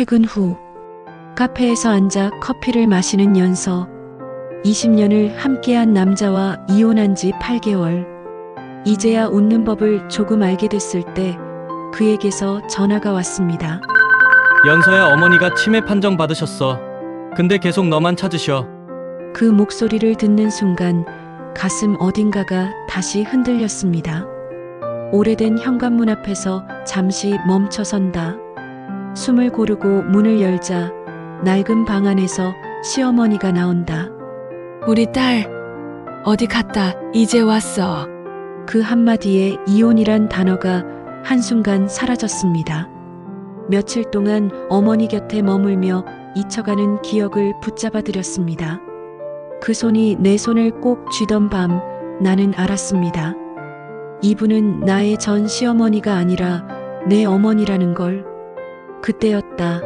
퇴근 후 카페에서 앉아 커피를 마시는 연서. 20년을 함께한 남자와 이혼한 지 8개월. 이제야 웃는 법을 조금 알게 됐을 때 그에게서 전화가 왔습니다. 연서야 어머니가 치매 판정 받으셨어. 근데 계속 너만 찾으셔. 그 목소리를 듣는 순간 가슴 어딘가가 다시 흔들렸습니다. 오래된 현관문 앞에서 잠시 멈춰선다. 숨을 고르고 문을 열자 낡은 방 안에서 시어머니가 나온다. 우리 딸 어디 갔다 이제 왔어. 그 한마디에 이혼이란 단어가 한순간 사라졌습니다. 며칠 동안 어머니 곁에 머물며 잊혀가는 기억을 붙잡아 드렸습니다. 그 손이 내 손을 꼭 쥐던 밤 나는 알았습니다. 이분은 나의 전 시어머니가 아니라 내 어머니라는 걸. 그때였다.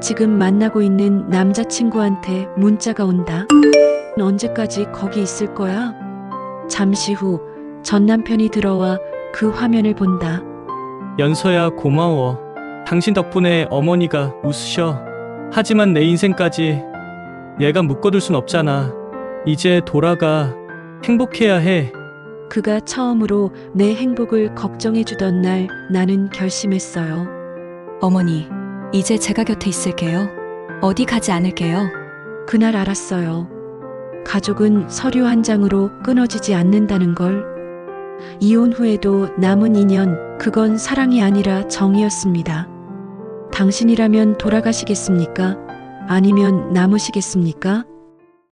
지금 만나고 있는 남자친구한테 문자가 온다. 언제까지 거기 있을 거야? 잠시 후 전 남편이 들어와 그 화면을 본다. 연서야 고마워. 당신 덕분에 어머니가 웃으셔. 하지만 내 인생까지 얘가 묶어둘 순 없잖아. 이제 돌아가. 행복해야 해. 그가 처음으로 내 행복을 걱정해주던 날 나는 결심했어요. 어머니 이제 제가 곁에 있을게요. 어디 가지 않을게요. 그날 알았어요. 가족은 서류 한 장으로 끊어지지 않는다는 걸. 이혼 후에도 남은 인연, 그건 사랑이 아니라 정이었습니다. 당신이라면 돌아가시겠습니까? 아니면 남으시겠습니까?